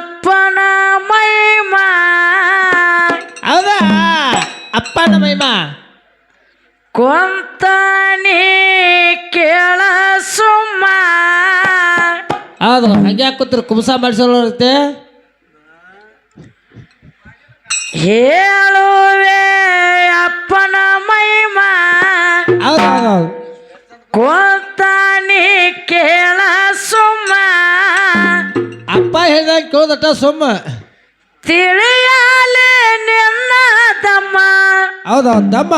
ಅಪ್ಪನ ಮೈಮಾ ಹೌದಾ? ಅಪ್ಪನ ಮೈಮ ನೀ ಕೇಳ ಸುಮ್ಮ. ಹೌದು ಹಂಗೆ ಕೂತ್ರು? ಕುಂಸ ಮಾಡಿಸೋರುತ್ತೆ? ಹೇಳುವೆ ಅಪ್ಪನ ಮೈಮಾ ಹೌದು ಹೌದು ಕೊಂತಾನಿ ಕೇಳ ಸುಮ್ಮ. ಅಪ್ಪ ಹೇಳ್ದಾಗ ಕೇಳ್ದಟ ಸುಮ್ಮ. ತಿಳಿಯಾಲೆ ನಿನ್ನ ತಮ್ಮ ಹೌದಾ ತಮ್ಮ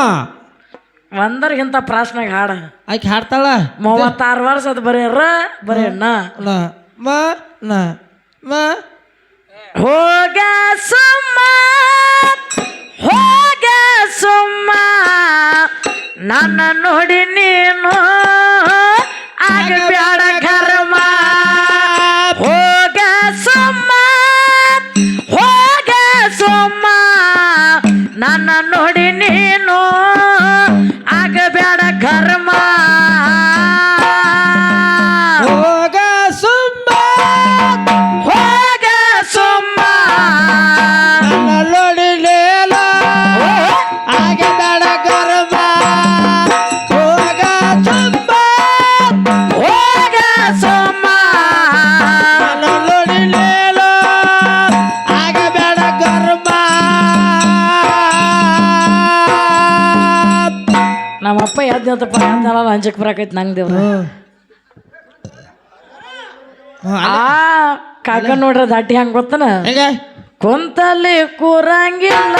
ಒಂದರಿಗಿಂತ ಪ್ರಾಶ್ನಾಗ ಹಾಡ. ಆಕೆ ಹಾಡ್ತಾಳ? ಮೂವತ್ತಾರು ವರ್ಷ ಅದು ಬರೀ ರ ಬರೀ ನ. ನ. ಮ ನ. ಮ. ಹೋಗ ಸುಮ್ಮ. ಹೋಗ ಸುಮ್ಮ. ನನ್ನ ನೋಡಿ ನೀನು ಆಗಬ್ಯಾಡ ನಮ್ಮಪ್ಪ ಎದ್ದಪ್ಪ ಎದ್ದಲ್ಲ ಹಂಚಕ್ ಬರಾಕೈತಿ ನಂಗೆ ದೇವ್ರ. ಆ ಕಾಕ ನೋಡ್ರ ದಾಟಿ ಹಂಗ ಗೊತ್ತನ ಹೆಂಗ? ಕುಂತಲ್ಲಿ ಕೂರಂಗಿಲ್ಲ.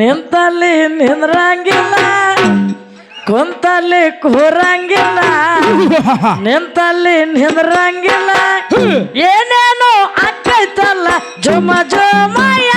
ನಿಂತಲ್ಲಿ ನಿಂದ್ರಂಗಿಲ್ಲ. ಕುಂತಲ್ಲಿ ಕೂರಂಗಿಲ್ಲ. ನಿಂತಲ್ಲಿ ನಿಂದ್ರಂಗಿಲ್ಲ. ಏನೇನೋ ಅಕ್ಕೈತಲ್ಲ ಜುಮ ಜುಮಯ.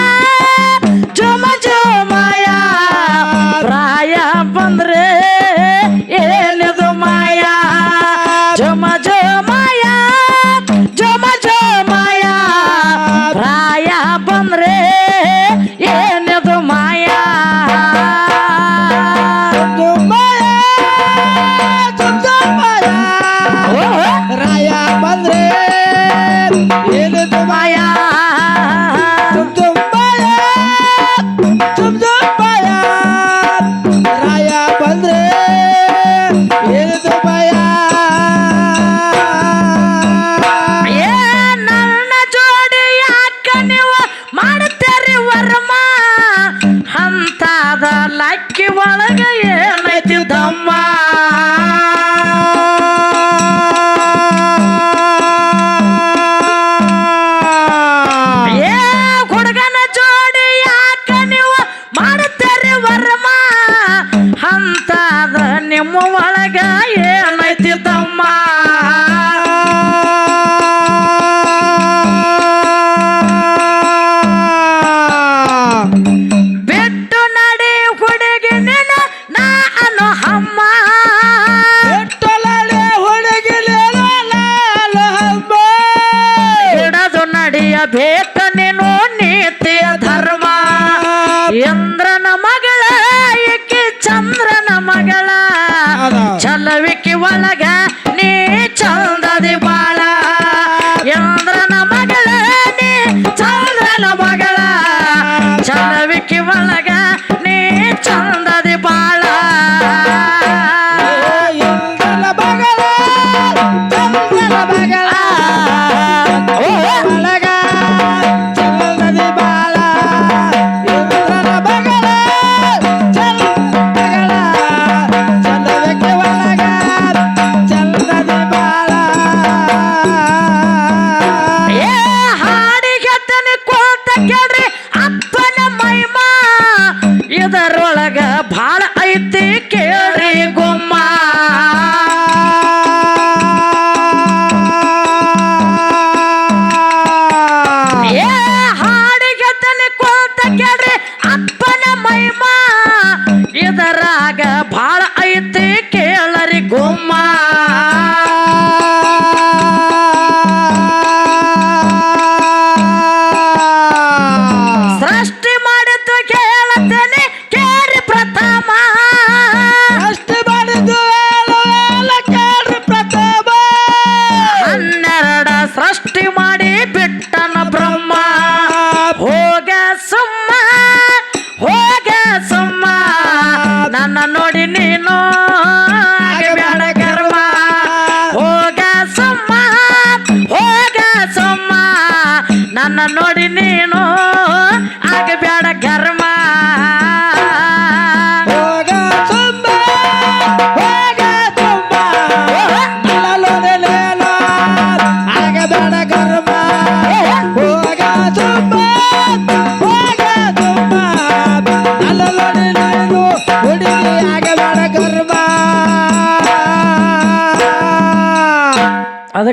ನಿಮ್ಮ ಒಳಗ ಏನೈತಿ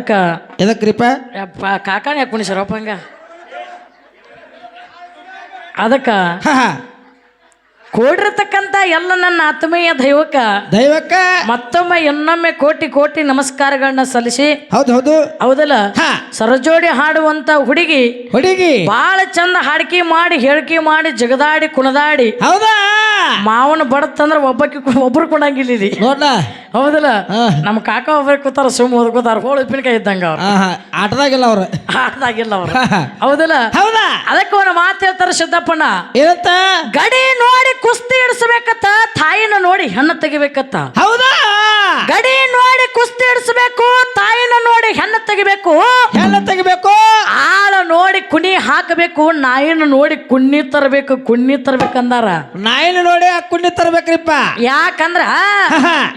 ಅದಕ್ಕ ಎದಕ್ರಿಪ ಯಪ್ಪ ಕಾಕಾನ ಯಾಕೆ ಕುಣಿಸ್ಯಾರಪ್ಪ ಹಂಗ. ಅದಕ್ಕ ಕೂಡಿರ್ತಕ್ಕಂಥ ಎಲ್ಲ ನನ್ನ ಆತ್ಮೀಯ ದೈವಕ್ಕ ದೈವಕ್ಕ ಮತ್ತೊಮ್ಮೆ ಇನ್ನೊಮ್ಮೆ ಕೋಟಿ ಕೋಟಿ ನಮಸ್ಕಾರಗಳನ್ನ ಸಲ್ಲಿಸಿ. ಹೌದು ಹೌದು. ಹೌದಲ್ಲ? ಸರಜೋಡಿ ಹಾಡುವಂತ ಹುಡುಗಿ ಹುಡುಗಿ. ಬಹಳ ಚಂದ ಹಾಡಿಕೆ ಮಾಡಿ ಹೇಳಿಕೆ ಮಾಡಿ ಜಗದಾಡಿ ಕುಣದಾಡಿ. ಹೌದಾ? ಮಾವನ ಬಡತ್ತಂದ್ರ ಒಬ್ಬಕ್ಕೆ ಒಬ್ರು ಕೊಡಂಗಿಲ್ಲ ನೋಡ್ಲ? ಹೌದಲ್ಲ. ನಮ್ಮ ಕಾಕ ಒಬ್ರು ಕೂತಾರ ಸುಮ್ ಓದ್ಕೋತಾರ ಹೋಳ ಉಪ್ಪಿನಕಾಯಿ ಇದ್ದಂಗ ಅವ್ರು. ಆಟದಾಗಿಲ್ಲ ಅವ್ರ. ಆಟದಾಗಿಲ್ಲ ಅವ್ರು. ಹೌದಲ್ಲ? ಹೌದಾ? ಅದಕ್ಕೆ ಅವನ ಮಾತು ಹೇಳ್ತಾರ ಸಿದ್ದಪ್ಪಣ್ಣ. ಏನಂತ? ಗಡಿ ನೋಡಿ ಕುಸ್ತಿ ಇಡಿಸ್ಬೇಕತ್ತ ತಾಯಿನ ನೋಡಿ ಹೆಣ್ಣು ತೆಗಿಬೇಕತ್ತ. ಹೌದಾ? ಗಡಿ ನೋಡಿ ಕುಸ್ತಿ ಇಡಿಸಬೇಕು ತಾಯಿನ ನೋಡಿ ಹೆಣ್ಣು ತೆಗಿಬೇಕು ಹೆಣ್ಣು ತೆಗಿಬೇಕು. ಆಳ ನೋಡಿ ಕುಣಿ ಹಾಕಬೇಕು ನಾಯಿನ ನೋಡಿ ಕುಣ್ಣಿ ತರಬೇಕು ಕುಣ್ಣಿ ತರಬೇಕಂದಾರ. ನಾಯಿನ ನೋಡಿ ಕುಣ್ಣಿ ತರಬೇಕ್ರಿಪ್ಪ. ಯಾಕಂದ್ರ.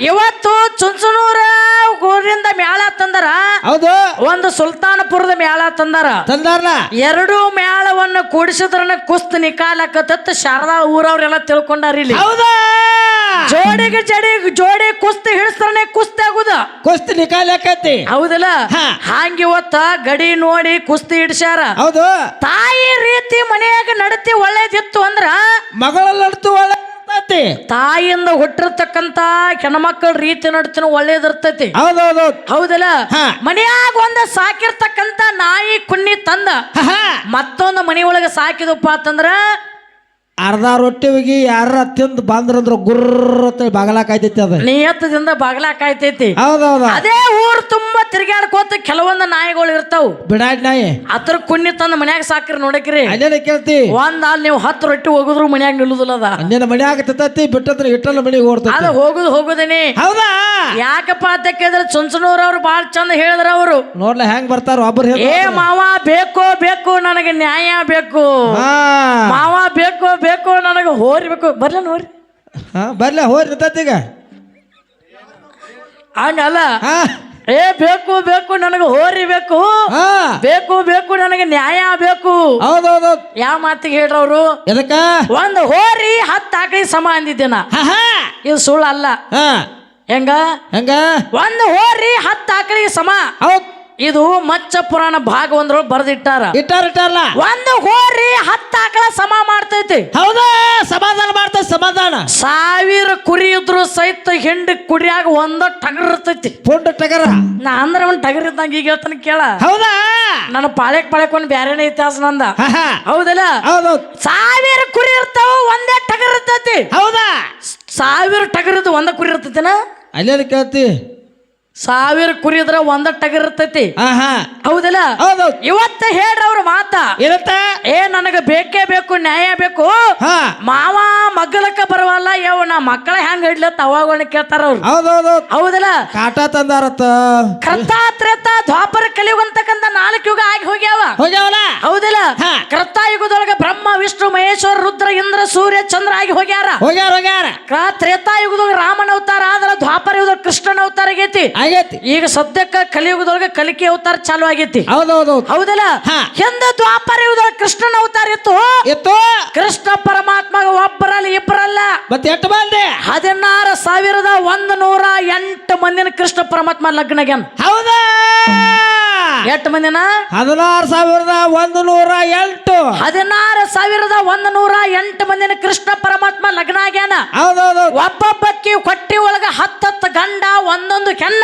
ಇವತ್ತು ಚುಂಚನೂರ ಊರಿಂದ ಮ್ಯಾಳ ತಂದರ. ಹೌದು. ಒಂದು ಸುಲ್ತಾನಪುರದ ಮ್ಯಾಳ ತಂದಾರ. ತಂದಾರ ಎರಡು ಮ್ಯಾಳವನ್ನು ಕೂಡಿಸಿದ್ರನ ಕುಸ್ತ್ ನಿಕಾಲಕತ್ತ ಶಾರದಾ ಊರವ್ರೆಲ್ಲ ತಿಳ್ಕೊಂಡಾರ ಇಲ್ಲಿ ಹೌದಾ? ಜೋಡಿಗೆ ಜಡಿ ಜೋಡಿ ಕುಸ್ತಿ ಹಿಡಿಸ್ತಾನೆ ಕುಸ್ತಿ ಆಗುದ? ಕುಸ್ತಿ ನಿಕಾಲ್ ಯಾಕೈತಿ ಹೌದಲ್ಲ? ಹಾ. ಒತ್ತ ಗಡಿ ನೋಡಿ ಕುಸ್ತಿ ಹಿಡ್ಸ್ಯಾರ. ಹೌದು. ತಾಯಿ ರೀತಿ ಮನೆಯಾಗ ನಡತಿ ಒಳ್ಳೇದಿತ್ತು ಅಂದ್ರ ಮಗಳ ನಡ್ತು ಒಳ್ಳೆ. ತಾಯಿಯಿಂದ ಹುಟ್ಟಿರ್ತಕ್ಕಂತ ಹೆಣ್ಮಕ್ಳ ರೀತಿ ನಡ್ತಿನ ಒಳ್ಳೇದಿರ್ತೈತಿ. ಹೌದು ಹೌದು ಹೌದಲ್ಲ ಮನೆಯಾಗ ಒಂದ ಸಾಕಿರ್ತಕ್ಕಂತ ನಾಯಿ ಕುನ್ನಿ ತಂದ. ಮತ್ತೊಂದು ಮನೆಯೊಳಗೆ ಸಾಕಿದಪ್ಪ ಅಂತಂದ್ರ ಅರ್ಧ ರೊಟ್ಟಿ ಹೋಗಿ ಯಾರ ತಿಂದು ಬಂದ್ರಂದ್ರ ಗುರ್ರ ಬಾಗಲ ಕಾಯ್ತೈತಿ ಅದ. ನಿಯತ್ತದಿಂದ ಬಾಗ್ಲಾ ಕಾಯ್ತೈತಿ ಹೌದೌದು. ಅದೇ ಊರ್ ತುಂಬಾ ತಿರ್ಗಾಡ್ಕೋತ ಕೆಲವೊಂದು ನಾಯಿಗಳು ಇರ್ತಾವ. ಬಿಡಾಡ್ ನಾಯಿ. ಅದ್ರ ಕುಣ್ಣಿ ತಂದ ಮನ್ಯಾಗ ಸಾಕ್ರಿ ನೋಡಕ್ರಿ. ಅದೇನ ಕೇಳ್ತಿ? ಒಂದ್ ಅಲ್ಲಿ ನೀವು ಹತ್ತು ರೊಟ್ಟಿ ಹೋಗುದ್ರು ಮನ್ಯಾಗ ನಿಲ್ಲುದಿಲ್ಲ ಅದ. ನಿನ್ನ ಮನ್ಯಾಗ ತತ್ತೈತಿ ಬಿಟ್ಟದ್ರ ಇಟ್ಟಲ್ಲ ಮನೆಗೆ ಅದ ಓಡ್ತೈತಿ ಹೋಗುದು ಹೋಗುದೇನಿ. ಹೌದಾ? ಯಾಕಪ್ಪ ಅಂತ ಕೇಳಿದ್ರೆ ಚುಂಚನೂರ್ ಅವ್ರು ಬಾಳ ಚಂದ ಹೇಳಿದ್ರ ಅವರು. ನೋಡ್ಲ ಹೆಂಗ್ ಬರ್ತಾರ ಒಬ್ಬರು ಏ ಮಾವ ಬೇಕು ಬೇಕು ನನಗೆ ನ್ಯಾಯ ಬೇಕು. ಮಾವ ಬೇಕು ಬೇಕು ನನಗೆ ಹೋರಿಬೇಕು. ಬರ್ಲ ನೋರಿ ಹಾ ಬರ್ಲ ಹೋರಿ ಈಗ. ಹಂಗಲ್ಲ. ಹಾ. ಏ ಬೇಕು ಬೇಕು ನನಗೆ ಹೋರಿ ಬೇಕು. ಹಾ. ಬೇಕು ಬೇಕು ನನಗೆ ನ್ಯಾಯ ಬೇಕು. ಹೌದೌದು. ಯಾವ ಮಾತಿಗೆ ಹೇಳ್ರವ್ರು ಎದಕ್ಕ? ಒಂದು ಹೋರಿ ಹತ್ತು ಆಕಳಿ ಸಮ ಅಂದಿದ್ದೇನ. ಹಾ ಹಾ. ಇದು ಸುಳ್ಳಲ್ಲ. ಹಾ. ಹೆಂಗ? ಹೆಂಗ? ಒಂದು ಹೋರಿ ಹತ್ತು ಆಕಳಿಗೆ ಸಮ. ಹೌದ್. ಇದು ಮಚ್ಚ ಪುರಾಣ ಭಾಗ ಒಂದ್ರೊಳಗೆ ಬರೆದಿಟ್ಟಾರ. ಇಟ್ಟಾರ ಇಟ್ಟಾರಲ್ಲ? ಒಂದು ಹೋರಿ ಹತ್ತು ಆಕಳ ಸಮ ಮಾಡ್ತೈತಿ. ಹೌದಾ? ಸಮಾಧಾನ ಮಾಡ್ತ ಸಮಾಧಾನ. ಸಾವಿರ ಕುರಿ ಇದ್ರು ಸಹಿತ ಹಿಂಡ ಕುರಿಯಾಗ ಒಂದ ಟಗರ್ ಇರ್ತೈತಿ. ಪುಂಡ ಟಗರ. ನಾ ಅಂದ್ರೆ ಒಂದ್ ಟಗರ್ ಇದ್ದಂಗ ಈಗ ಹೇಳ್ತಾನೆ ಕೇಳ. ಹೌದಾ? ನನ್ನ ಪಾಳೆಕ್ ಪಾಳ್ಯಕ್ ಒಂದ್ ಬ್ಯಾರೇನೇ ಇತಿಹಾಸ ನಂದ. ಹೌದಲ್ಲ? ಹೌದೌದು ಸಾವಿರ ಕುರಿ ಇರ್ತಾವ ಒಂದೇ ಟಗರ್ ಇರ್ತೈತಿ. ಹೌದಾ? ಸಾವಿರ ಟಗರ್ ಇದ್ದು ಒಂದ ಕುರಿ ಇರ್ತೈತಿನ? ಅಲ್ಲೇನು ಕೇಳ್ತಿ? ಸಾವಿರ ಕುರಿದ್ರ ಒಂದ ಟಗರ್ ಇರ್ತೈತಿ. ಹೌದಲ್ಲ? ಇವತ್ತ ಇವತ್ತ ಹೇಳ್ರವ್ರ ಮಾತ. ಏನಂತ ಏ ನನಗ ಬೇಕೇ ಬೇಕು ನ್ಯಾಯ ಬೇಕು. ಮಾವ ಮಗ್ಗಲಕ್ಕ ಬರವಲ್ಲ ಯಾವ ನಾ ಮಕ್ಕಳ ಹೆಂಗ್ ಹಿಡ್ಲತ್ತ ಅವಾಗ ಕೇಳ್ತಾರ ಅವ್ರು ಹೌದಲ್ಲ? ಕಾಟ ತಂದಾರತ್ತ. ಕೃತ ತ್ರೇತ ದ್ವಾಪರ ಕಲಿಯುಗಂತಕ್ಕಂತ ನಾಲ್ಕು ಯುಗ ಆಗಿ ಹೋಗ್ಯಾವ. ಹೋಗ್ಯಾವಲ್ಲ? ಹೌದಿಲ್ಲ? ಹಾ. ಕೃತಾಯುಗದೊಳಗ ಬ್ರಹ್ಮ ವಿಷ್ಣು ಮಹೇಶ್ವರ ರುದ್ರ ಇಂದ್ರ ಸೂರ್ಯ ಚಂದ್ರ ಆಗಿ ಹೋಗ್ಯಾರ. ಹೋಗ್ಯಾರ ಹೋಗ್ಯಾರ. ಕ- ತ್ರೇತಾಯುಗದೊಳಗ ರಾಮನ ಅವತಾರ ಆದ್ರ ದ್ವಾಪರ ಯುಗದ ಕೃಷ್ಣನ ಅವತಾರ ಆಗೈತಿ. ಆಗೈತಿ. ಈಗ ಸದ್ಯಕ್ಕ ಕಲಿಯುಗದೊಳಗೆ ಕಲಿಕೆ ಅವತಾರ ಚಾಲು ಆಗೈತಿ. ಹೌದೌದು. ಹೌದಲ್ಲ? ಹಾ. ಹಿಂದ ದ್ವಾಪರ ಯುಗದೊಳಗ ಕೃಷ್ಣನ ಅವತಾರ ಇತ್ತು? ಇತ್ತು. ಕೃಷ್ಣ ಪರಮಾತ್ಮ ಒಬ್ಬರಲ್ಲ ಇಬ್ಬರಲ್ಲ? ಮತ್ತೆ ಎಷ್ಟು ಬಂದೆ? ಹದಿನಾರು ಸಾವಿರದ ಒಂದು ನೂರ ಎಂಟು ಮಂದಿನ ಕೃಷ್ಣ ಪರಮಾತ್ಮ ಲಗ್ನಗ್ಯಾನ ಹೌದಾ? ಎಷ್ಟು ಮಂದಿನ? ಹದಿನಾರು ಸಾವಿರದ ಒಂದು ನೂರ ಎಂಟು. ಹದಿನಾರು ಸಾವಿರದ ಒಂದು ನೂರ ಎಂಟು ಮಂದಿನ ಕೃಷ್ಣ ಪರಮಾತ್ಮ ಲಗ್ನ ಆಗ್ಯಾನ. ಹೌದೌದು. ಒಬ್ಬೊಬ್ಬಕ್ಕಿ ಕೊಟ್ಟಿ ಒಳಗ ಹತ್ತತ್ತು ಗಂಡ ಒಂದೊಂದು ಕೆನ್ನ.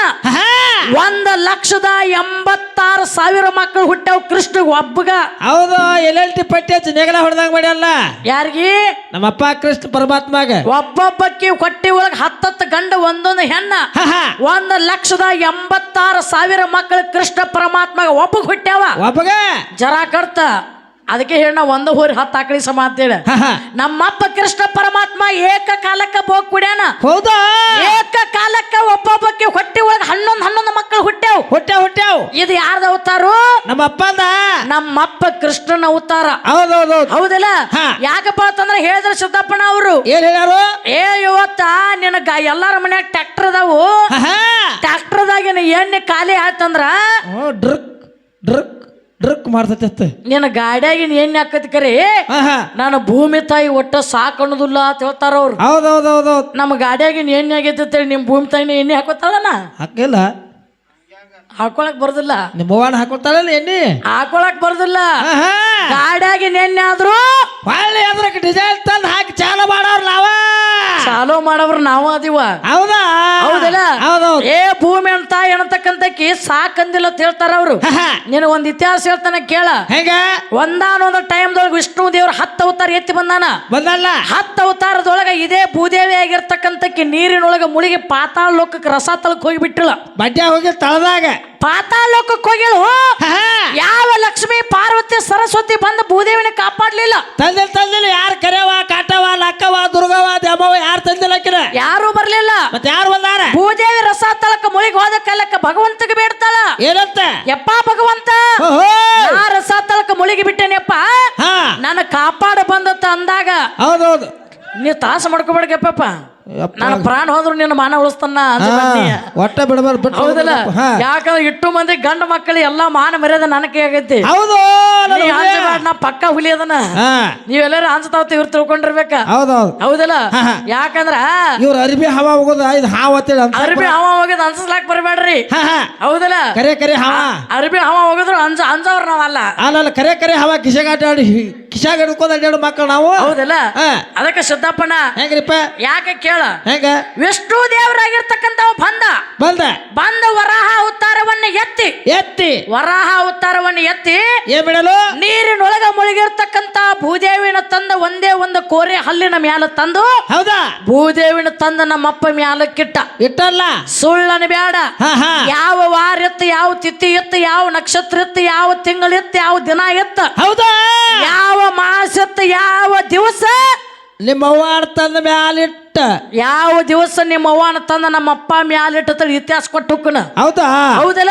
ಒಂದ್ ಲಕ್ಷದ ಎಂಬತ್ತಾರು ಸಾವಿರ ಮಕ್ಕಳು ಹುಟ್ಟವ್ ಕೃಷ್ಣ ಒಬ್ಬಗ. ಹೌದು ಎಲ್ ಎಲ್ ಟಿ ಪಟ್ಟಿ ಹಚ್ಚಿ ನೆಗಲ ಹೊಡೆದಂಗ ಮಾಡ್ಯಲ್ಲ ಯಾರಿಗಿ? ನಮ್ಮಪ್ಪ ಕೃಷ್ಣ ಪರಮಾತ್ಮಾಗ. ಒಬ್ಬೊಬ್ಬಕ್ಕಿ ಕೊಟ್ಟಿ ಒಳಗ ಹತ್ತತ್ತು ಗಂಡ ಒಂದೊಂದು ಹೆಣ್ಣ. ಒಂದ್ ಲಕ್ಷದ ಎಂಬತ್ತಾರು ಸಾವಿರ ಮಕ್ಕಳು ಕೃಷ್ಣ ಪರಮಾತ್ಮಗ ಒಪ್ಪಿಗೆ ಹುಟ್ಟ್ಯಾವ. ಒಬ್ಬಗ ಜರ ಕಡ್ತ ಅದಕ್ಕೆ ಹೇಳ ಒಂದು ಹೋರಿ ಹತ್ತು ಆಕಳಿ ಸಮ ಅಂತೇಳಿ. ನಮ್ಮಪ್ಪ ಕೃಷ್ಣ ಪರಮಾತ್ಮ ಏಕ ಕಾಲಕ್ಕ ಬೋಗ್ ಕುಡ್ಯಾನ. ಹೌದಾ? ಏಕ ಕಾಲಕ್ಕ ಒಬ್ಬೊಬ್ಬಕ್ಕೆ ಹೊಟ್ಟೆ ಒಳಗೆ ಹನ್ನೊಂದು ಹನ್ನೊಂದು ಮಕ್ಕಳು ಹುಟ್ಟ್ಯಾವ. ಹೊಟ್ಟೆ ಹುಟ್ಟ್ಯಾವ ಹುಟ್ಟ್ಯಾವ. ಇದು ಯಾರ್ದ ಅವತಾರು? ನಮ್ಮಪ್ಪದ? ನಮ್ಮಪ್ಪ ಕೃಷ್ಣನ ಅವತಾರ. ಹೌದೌದು ಹೌದಲ್ಲ. ಯಾಕಪ್ಪ ಅಂತಂದ್ರೆ ಹೇಳಿದ್ರೆ ಸಿದ್ದಪ್ಪನ ಅವರು ಏನ್ ಹೇಳ್ಯಾರು? ಏ ಇವತ್ತ ನಿನ್ನ ಎಲ್ಲಾರ ಮನ್ಯಾಗ ಟ್ರ್ಯಾಕ್ಟರ್ ಅದಾವು. ಟ್ರ್ಯಾಕ್ಟರ್ದಾಗಿನ ಎಣ್ಣೆ ಖಾಲಿ ಆಯ್ತಂದ್ರ ಡ್ರಕ್ ಡ್ರಕ್. ಡ್ರಕ್ ಮಾಡ್ತೈತೆ. ನಿನ್ನ ಗಾಡ್ಯಾಗಿನ ಎಣ್ಣೆ ಹಾಕತ್ ಕರೆ? ನಾನು ಭೂಮಿ ತಾಯಿ ಒಟ್ಟ ಸಾಕಣದಿಲ್ಲ ಅಂತ ಹೇಳ್ತಾರ ಅವ್ರು. ಹೌದೌದೌದೌದು. ನಮ್ಮ ಗಾಡ್ಯಾಗಿನ ಎಣ್ಣೆ ಆಗೈತೆ ಅಂತೇಳಿ ನಿಮ್ಮ ಭೂಮಿ ತಾಯಿನ ಎಣ್ಣೆ ಹಾಕೋತಾಳನ ಹಾಕಿಲ್ಲ. ಹಾಕೊಳಕ್ ಬರೋದಿಲ್ಲ. ನಿಮ್ಮ ಅವ್ವನ ಹಾಕೊಳ್ತಾಳಲ್ಲ ಎಣ್ಣೆ? ಹಾಕೊಳಕ್ ಬರೋದಿಲ್ಲ. ಗಾಡಿಯಾಗಿನ ಗಾಡ್ಯಾಗಿನ ಎಣ್ಣೆ ಆದ್ರೂ ಹೊಳ್ಳಿ ಅದ್ರಕ್ಕೆ ಡಿಸೈನ್ ತಂದು ಹಾಕಿ ಚಾಲ ಮಾಡೋರು ನಾವ. ಚಾಲೋ ಮಾಡವ್ರ ನಾವು ಅದಿವ ಹೌದಾ? ಹೌದಲ್ಲ? ಹೌದೌದು. ಏ ಭೂಮಿ ಅಂತ ಏನಂತಕ್ಕಂತಕಿ ಸಾಕಂದಿಲ್ಲ ಅಂತ ಹೇಳ್ತಾರ ಅವ್ರು ನಿನ್ ನಿನಗ ಒಂದ್ ಇತಿಹಾಸ ಹೇಳ್ತಾನೆ ಕೇಳ. ಹೆಂಗ? ಒಂದಾನೊಂದ ಟೈಮ್ದೊಳಗೆ ವಿಷ್ಣು ದೇವ್ರ ಹತ್ತು ಅವತಾರ ಎತ್ತಿ ಬಂದಾನ. ಬಂದಲ್ಲ? ಹತ್ತು ಅವತಾರದೊಳಗ ಇದೇ ಭೂದೇವಿ ಆಗಿರ್ತಕ್ಕಂತಕ್ಕಿ ನೀರಿನೊಳಗ ಮುಳುಗಿ ಪಾತಾಳ ಲೋಕಕ್ಕೆ ರಸ ತಳಕ್ ಬಿಟ್ಟಿಲ್ಲ ಬಡ್ಡ್ಯಾ ಹೋಗಿ ತಳದಾಗ. ಪಾತಾಳ ಲೋಕಕ್ಕೆ ಹೋಗಿಳು ಆಹಾ. ಯಾವ ಲಕ್ಷ್ಮಿ ಪಾರ್ವತಿ ಸರಸ್ವತಿ ಬಂದು ಭೂದೇವಿನ ಕಾಪಾಡ್ಲಿಲ್ಲ? ತಂದಿಲ್ಲ ತಂದಿಲ್ಲ ಯಾರು ಕರೆವ ಕಾಟವ ಲಕ್ಕವ ದುರ್ಗವ ದಮವ ಯಾರು ತಂದಿಲ್ಲ ಕಿರ ಯಾರು ಬರ್ಲಿಲ್ಲ. ಮತ್ತೆ ಯಾರು ಬಂದಾರ? ಭೂದೇವಿ ರಸ ತಳಕ ಮುಳುಗಿ ಹೋದ ಕಾಲಕ್ಕ ಭಗವಂತಗೆ ಬೇಡ್ತಾಳ. ಏನಂತ? ಯಪ್ಪ ಭಗವಂತ ಆ ರಸ ತಳಕ ಮುಳುಗಿ ಬಿಟ್ಟೇನಪ್ಪ. ನನ್ನ ಕಾಪಾಡ ಬಂದತ್ತ ಅಂದಾಗ ಹೌದೌದು. ನೀ ತಾಸ ಮಾಡ್ಕೋಬೇಡ ಯಪ್ಪ. ನನ್ನ ಪ್ರಾಣ ಹೋದ್ರು ನಿನ್ನ ಮಾನ ಉಳಿಸ್ತಾನ. ಒಟ್ಟ ಬಿಡಬಾರ್ದು ಬಿಟ್ಟು ಹೌದಲ್ಲ? ಯಾಕಂದ್ರೆ ಇಟ್ಟು ಮಂದಿ ಗಂಡ ಮಕ್ಕಳು ಎಲ್ಲಾ ಮಾನ ಮರ್ಯಾದ ನನಗೆ ಆಗೈತಿ. ಹೌದು ನೀ ಪಕ್ಕ ಹುಲಿ ಅದನ್ನ ನೀವೆಲ್ಲರೂ ಅಂಜತಾವತಿ ಇವ್ರು ತಿಳ್ಕೊಂಡಿರ್ಬೇಕ. ಹೌದೌದು. ಹೌದಲ್ಲ. ಯಾಕಂದ್ರ ಇವ್ರ ಅರಿಬಿ ಹವಾ ಹೋಗೋದು ಇದು ಹಾವ ಅರ್ಬಿ ಹವ ಹೋಗಿದ್ ಅನ್ಸಸ್ಲಾಕ್ ಬರಬೇಡ್ರಿ. ಹೌದಲ್ಲ? ಕರೆ ಕರೆ ಹವಾ. ಅರ್ಬಿ ಹವ ಹೋಗಿದ್ರು ಅಂಜ ಅಂಜವ್ರ ನಾವಲ್ಲ. ಅಲ್ಲ ಕರೆ ಕರೆ ಹವಾ ಕಿಸೆಗಾಟ ಅಡ್ಡಾಡಿ ಕಿಶಾಗ ಹಿಡ್ಕೊಂಡ್ ಅಡ್ಡಾಡು ಮಕ್ಕಳು ನಾವು. ಹೌದಲ್ಲ? ಹಾ. ಅದಕ್ಕೆ ಸಿದ್ದಪ್ಪನ ಹೆಂಗ್ರಿಪ್ಪ? ಯಾಕೆ ಕೇಳ? ಹೆಂಗ? ವಿಷ್ಣು ದೇವರಾಗಿರ್ತಕ್ಕಂತ ಬಂದ. ಬಂದ. ಬಂದ ವರಾಹ ಅವತಾರವನ್ನ ಎತ್ತಿ. ಎತ್ತಿ. ವರಾಹ ಅವತಾರವನ್ನ ಎತ್ತಿ. ಏನ್ ಬಿಡಲು? ನೀರಿನೊಳಗ ಮುಳುಗಿರ್ತಕ್ಕಂತ ಭೂದೇವಿನ ತಂದ ಒಂದೇ ಒಂದು ಕೋರೆ ಹಲ್ಲಿನ ಮ್ಯಾಲ ತಂದು ಹೌದಾ? ಭೂದೇವಿನ ತಂದ ನಮ್ಮಪ್ಪ ಮ್ಯಾಲಕ್ಕಿಟ್ಟ ಇಟ್ಟಲ್ಲ? ಸುಳ್ಳನ ಹಾ ಹಾ. ಯಾವ ವಾರ ಇತ್ತು ಯಾವ ತಿಥಿ ಇತ್ತು ಯಾವ ನಕ್ಷತ್ರ ಇತ್ತು ಯಾವ ತಿಂಗಳಿತ್ತು ಯಾವ ದಿನ ಇತ್ತು. ಹೌದಾ? ಯಾವ ಮಾಸ ಎತ್ತು ಯಾವ ದಿವಸ? ನಿಮ್ಮ ಅವ್ವ ತಂದ ಮ್ಯಾಲಿಟ್ಟ. ಯಾವ ದಿವಸ ನಿಮ್ಮ ಅವ್ವನ ತಂದ ನಮ್ಮ ಅಪ್ಪ ಮ್ಯಾಲಿಟ್ಟ ಇತಿಹಾಸ ಕೊಟ್ಟು ಹುಕ್ಕನ? ಹೌದಾ? ಹೌದಲ್ಲ?